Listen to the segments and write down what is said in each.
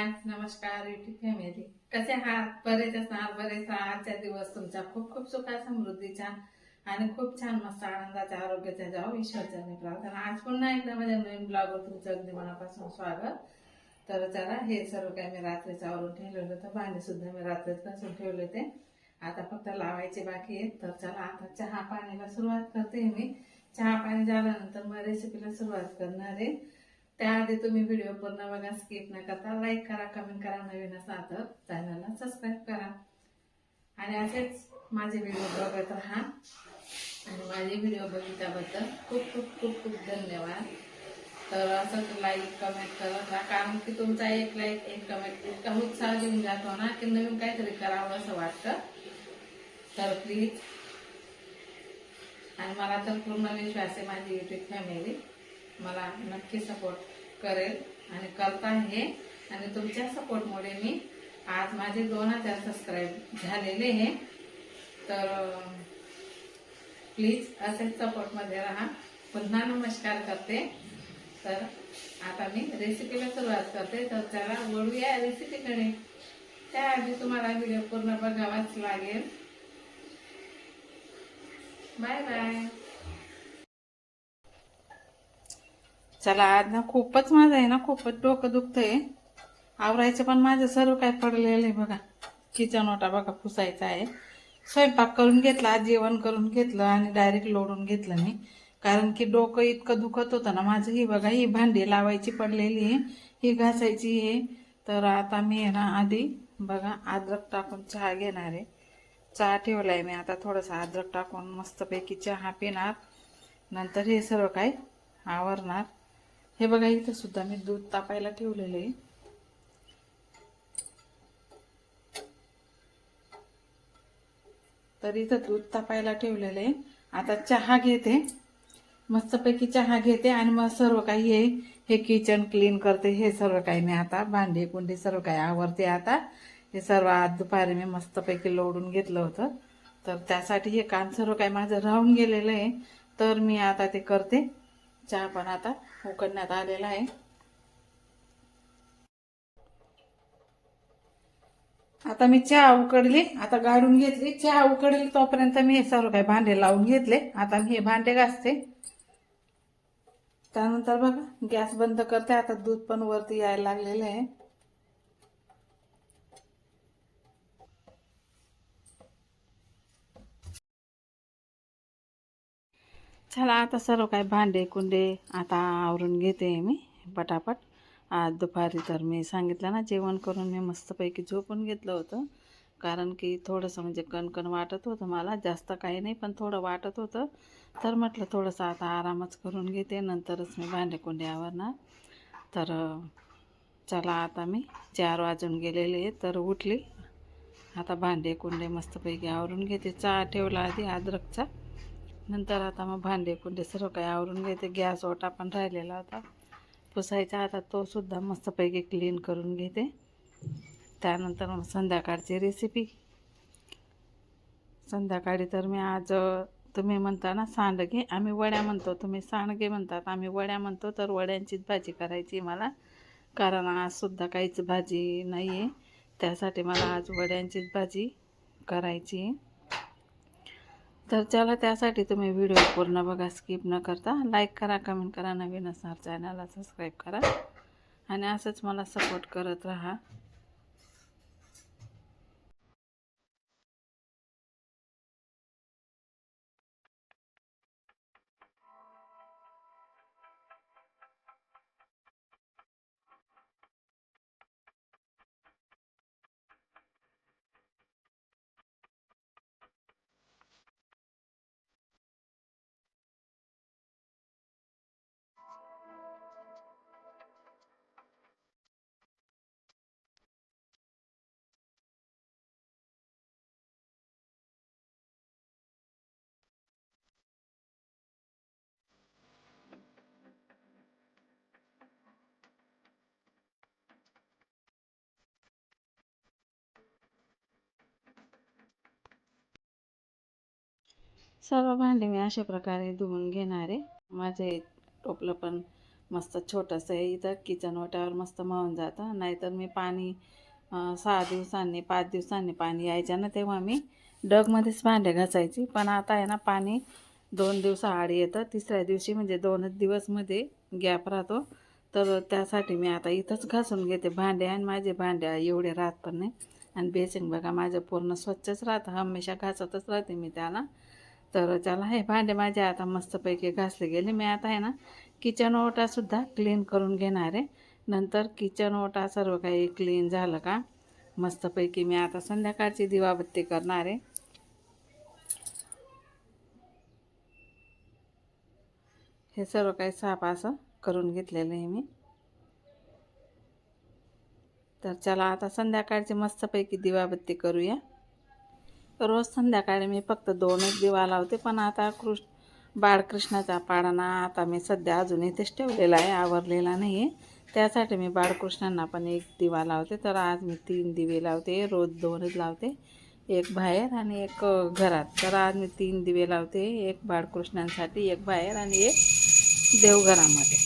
हाय नमस्कार YouTube family कसे आहात? बरेच असणार बरेच आजचा दिवस तुमचा खूप खूप सुखा समृद्धीचा आणि खूप छान मस्त आनंदाचा आरोग्याचा जावं ईश्वरचरणी प्रार्थना. आज पुन्हा एकदा माझ्या नवीन ब्लॉगवर तुमचं अगदी मनापासून स्वागत. तर चला हे सर्व काही मी रात्रीच आवरून ठेवलेलं होतं. भांडे सुद्धा मी रात्रीच कसून ठेवले होते. आता फक्त लावायचे बाकी आहेत. तर चला आता चहा पाण्याला सुरुवात करते मी. चहा पाणी झाल्यानंतर मग रेसिपीला सुरुवात करणार आहे. त्याआधी तुम्ही व्हिडिओ पूर्ण बघा स्किप न करता लाईक करा कमेंट करा नवीन असाल तर चॅनलला सबस्क्राईब करा. आणि असेच माझे व्हिडिओ बघत राहा. आणि माझे व्हिडिओ बघितल्याबद्दल खूप खूप खूप खूप धन्यवाद. तर असंच लाईक कमेंट करत राहा. कारण की तुमचा एक लाईक एक कमेंट इतका उत्साह घेऊन जातो ना की नवीन काहीतरी करावं असं वाटतं. तर प्लीज आणि मला तर पूर्ण विश्वास आहे माझी युट्यूब फॅमिली मला नक्की सपोर्ट करेल आणि करता आहे आणि तुमच्या सपोर्टमुळे मी आज माझे दोन हजार सबस्क्राईब झालेले आहे तर प्लीज असेच सपोर्टमध्ये राहा. पुन्हा नमस्कार करते. तर आता मी रेसिपीला सुरुवात करते. तर चला वळूया रेसिपीकडे त्याआधी तुम्हाला व्हिडिओ पूर्ण बघावाच लागेल. बाय बाय चला आज ना खूपच माझं आहे ना खूपच डोकं दुखतंय. आवरायचं पण माझं सर्व काय पडलेलं आहे बघा. किचन ओटा बघा पुसायचा आहे. स्वयंपाक करून घेतला जेवण करून घेतलं आणि डायरेक्ट लोडून घेतलं मी. कारण की डोकं इतकं दुखत होतं ना माझं. ही बघा ही भांडी लावायची पडलेली आहे. ही घासायची आहे. तर आता मी आहे ना आधी बघा अद्रक टाकून चहा घेणार आहे. चहा ठेवला आहे मी आता थोडंसं अद्रक टाकून मस्तपैकी चहा पिणार. नंतर हे सर्व काय आवरणार. हे बघा इथं सुद्धा मी दूध तापायला ठेवलेलं आहे. तर इथं दूध तापायला ठेवलेलं आहे. आता चहा घेते. मस्तपैकी चहा घेते आणि मग सर्व काही हे हे किचन क्लीन करते. हे सर्व काही मी आता भांडे कुंडे सर्व काही आवरते आता. हे सर्व आज दुपारी मी मस्तपैकी लोडून घेतलं होतं. तर त्यासाठी हे काम सर्व काही माझं राहून गेलेलं आहे. तर मी आता ते करते. चहा पण आता उकडण्यात आलेला आहे. आता मी चहा उकडली आता गाळून घेतली. चहा उकडली तोपर्यंत मी हे सर्व काही भांडे लावून घेतले. आता मी हे भांडे घासते. त्यानंतर बघा गॅस बंद करते. आता दूध पण वरती यायला लागलेलं आहे. चला आता सर्व काय भांडे कुंडे आता आवरून घेते मी पटापट. आज दुपारी तर मी सांगितलं ना जेवण करून मी मस्तपैकी झोपून घेतलं होतं. कारण की थोडंसं म्हणजे कणकण वाटत होतं मला जास्त काही नाही पण थोडं वाटत होतं. तर म्हटलं थोडंसं आता आरामच करून घेते नंतरच मी भांडे कुंडे आवरणार. तर चला आता मी चार वाजून गेलेले तर उठली. आता भांडे कुंडे मस्तपैकी आवरून घेते. चहा ठेवला आधी अद्रकचा. नंतर आता मग भांडे कुंडे सर्व काही आवरून घेते गॅस ओटा पण राहिलेला होता. पुसायचा आता तो सुद्धा मस्तपैकी क्लीन करून घेते. त्यानंतर मग संध्याकाळची रेसिपी संध्याकाळी तर मी आज तुम्ही म्हणता ना सांडगे आम्ही वड्या म्हणतो. तुम्ही सांडगे म्हणतात. आम्ही वड्या म्हणतो तर वड्यांचीच भाजी करायची मला. कारण आजसुद्धा काहीच भाजी नाही आहे त्यासाठी मला आज वड्यांचीच भाजी करायची आहे. तर चला त्यासाठी तुम्ही व्हिडिओ पूर्ण बघा स्किप न करता. लाईक करा कमेंट करा. नवीन असणार चॅनलला सबस्क्राईब करा. आणि असंच मला सपोर्ट करत राहा. सर्व भांडे मी अशा प्रकारे धुवून घेणारे माझे टोपलं पण मस्त छोटंसं आहे. इथं किचन ओट्यावर मस्त मळून जातं. नाहीतर मी पाणी सहा दिवसांनी पाच दिवसांनी पाणी यायचं ना तेव्हा मी डगमध्येच भांडे घासायची. पण आता आहे ना पाणी दोन दिवसाआड येतं. तिसऱ्या दिवशी म्हणजे दोनच दिवसमध्ये गॅप राहतो. तर त्यासाठी मी आता इथंच घासून घेते भांडे. आणि माझे भांडे एवढे राहत पण नाही. आणि बेसिंग बघा माझं पूर्ण स्वच्छच राहतं. हमेशा घासतच राहते मी त्याला. तर त्याला हे भांडे माझे आता मस्तपैकी घासले गेले. मी आता आहे ना किचन ओटासुद्धा क्लीन करून घेणार आहे. नंतर किचन ओटा सर्व काही क्लीन झालं का मस्तपैकी मी आता संध्याकाळची दिवाबत्ती करणार आहे. हे सर्व काही साफ असं करून घेतलेलं आहे मी. तर चला आता संध्याकाळची मस्तपैकी दिवाबत्ती करूया. रोज संध्याकाळी मी फक्त दोनच दिवा लावते पण आता कृष्ण बाळकृष्णाचा पाळणा आता मी सध्या अजून इथेच ठेवलेला आहे आवरलेला नाही आहे त्यासाठी मी बाळकृष्णांना पण एक दिवा लावते तर आज मी तीन दिवे लावते रोज दोनच लावते एक बाहेर आणि एक घरात. तर आज मी तीन दिवे लावते एक बाळकृष्णांसाठी एक बाहेर आणि एक देवघरामध्ये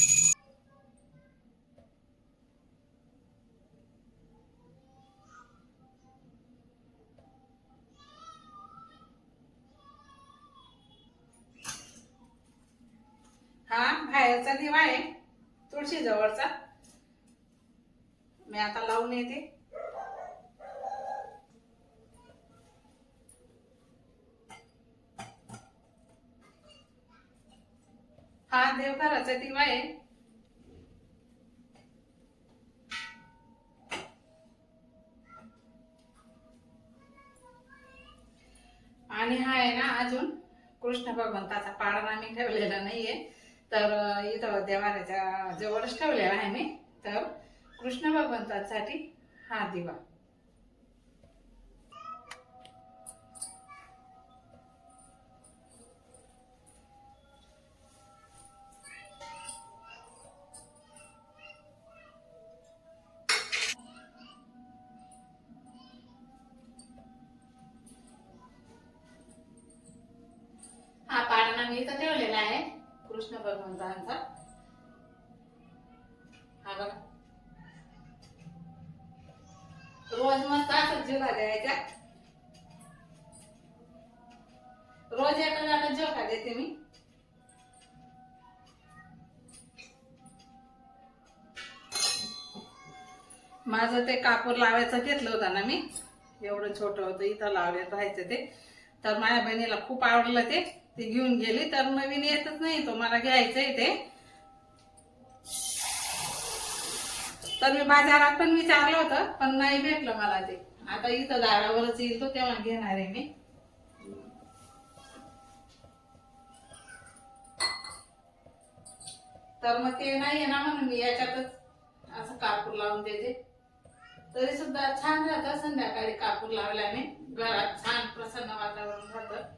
हा बाहेरचा दिवा आहे तुळशी जवळचा. मी आता लावून येते. हा देवघराचा दिवा आहे. आणि हा आहे ना अजून कृष्ण भगवंताचा पाडा मी ठेवलेला नाहीये. तर इथं देवाऱ्याच्या जवळच ठेवलेला आहे मी. तर कृष्ण भगवंतासाठी हा दिवा. हा पाळणा मी इथं ठेवलेला आहे. कृष्ण भगवंतांचा हा बघा. रोज मस्त असंच झोका द्यायचा रोज एका जागा झोका देते मी. माझं ते कापूर लावायचं घेतलं होतं ना मी. एवढं छोटं होतं इथं लावलेलं राहायचं ते. तर माझ्या बहिणीला खूप आवडलं ते. ती घेऊन गेली तर नवीन येतच नाही तो मला घ्यायचंय ते तर मी बाजारात पण विचारलं होतं पण नाही भेटलं मला ते. आता इथं दारावरच येईल तो तेव्हा घेणार आहे मी. तर मग ते नाहीये ना म्हणून मी याच्यातच असं कापूर लावून देते. तरी सुद्धा छान राहतं संध्याकाळी कापूर लावल्याने घरात छान प्रसन्न वातावरण राहतं.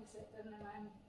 except in the man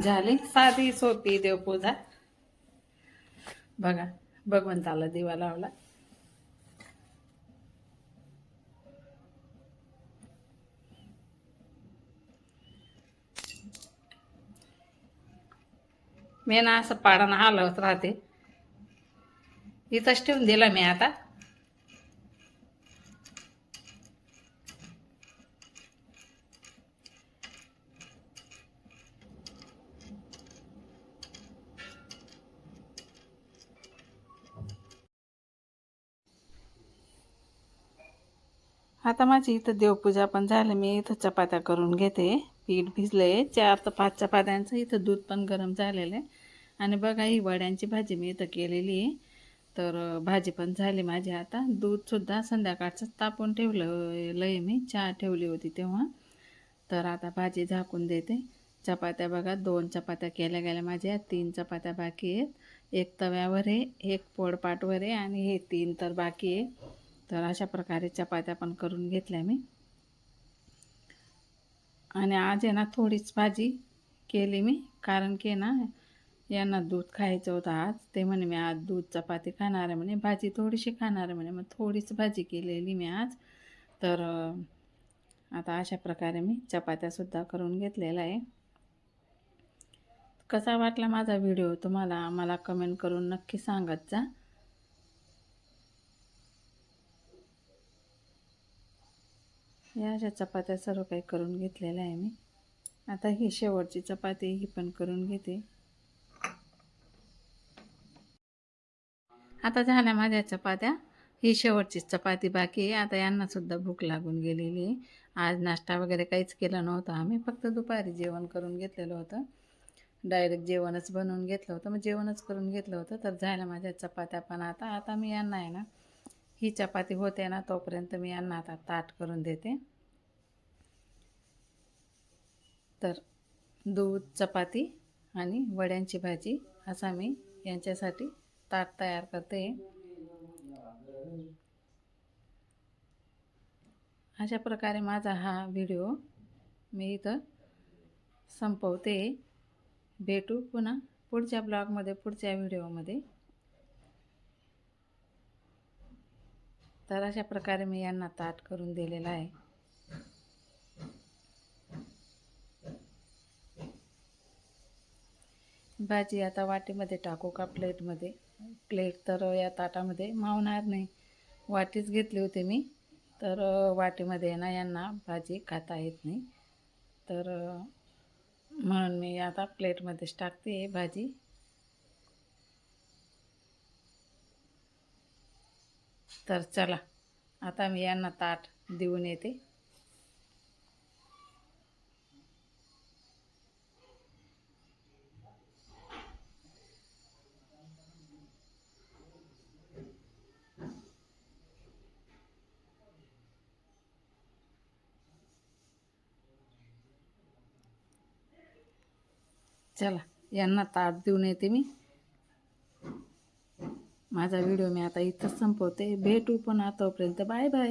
झाली. साधी सोपी देवपूजा. बघा भगवंताला दिवा लावला. मी ना असं पाडाना हलवत राहते. इथंच ठेवून दिला मी आता. आता माझी इथं देवपूजा पण झालं. मी इथं चपात्या करून घेते. पीठ भिजलं आहे चार तर पाच चपात्यांचं इथं दूध पण गरम झालेलं आहे. आणि बघा ही वड्यांची भाजी मी इथं केलेली आहे. तर भाजी पण झाली माझी आता. दूधसुद्धा संध्याकाळचंच तापून ठेवलं लय मी चहा ठेवली होती तेव्हा. तर आता भाजी झाकून देते. चपात्या बघा दोन चपात्या केल्या गेल्या माझ्या. तीन चपात्या बाकी आहेत. एक तव्यावर आहे एक पोळपाटवर आहे आणि हे तीन तर बाकी आहे. तर अशा प्रकारे चपात्या पण करून घेतल्या मी. आणि आज आहे ना थोडीच भाजी केली मी कारण की ना यांना दूध खायचं होतं आज. ते म्हणे मी आज दूध चपाती खाणार आहे म्हणे भाजी थोडीशी खाणार आहे म्हणे मग थोडीच भाजी केलेली मी आज. तर आता अशा प्रकारे मी चपात्यासुद्धा करून घेतलेला आहे. कसा वाटला माझा व्हिडिओ तुम्हाला? मला कमेंट करून नक्की सांगत जा. या अशा चपात्या सर्व काही करून घेतलेल्या आहे मी. आता ही शेवटची चपाती ही पण करून घेते. आता झाल्या माझ्या चपात्या. ही शेवटची चपाती बाकी आहे. आता यांनासुद्धा भूक लागून गेलेली आहे. आज नाश्ता वगैरे काहीच केला नव्हता आम्ही. फक्त दुपारी जेवण करून घेतलेलं होतं. डायरेक्ट जेवणच बनवून घेतलं होतं. मग जेवणच करून घेतलं होतं. तर झाल्या माझ्या चपात्या पण आता. आता मी यांना आहे ना ही चपाती होते ना तोपर्यंत मी यांना आता ताट करून देते. तर दूध चपाती आणि वड्यांची भाजी असा मी यांच्यासाठी ताट तयार करते. अशा प्रकारे माझा हा व्हिडिओ मी इथं संपवते. भेटू पुन्हा पुढच्या ब्लॉगमध्ये पुढच्या व्हिडिओमध्ये. तर अशा प्रकारे मी यांना ताट करून दिलेला आहे. भाजी आता वाटीमध्ये टाकू का प्लेटमध्ये? प्लेट तर या ताटामध्ये मावणार नाही. वाटीच घेतली होती मी तर वाटीमध्ये ना यांना भाजी खाता येत नाही. तर म्हणून मी आता प्लेटमध्येच टाकते भाजी. तर चला आता मी यांना ताट देऊन येते. चला यांना ताट देऊन येते मी. माझा व्हिडिओ मी आता इथंच संपवते. भेटू पण आतापर्यंत. Bye bye.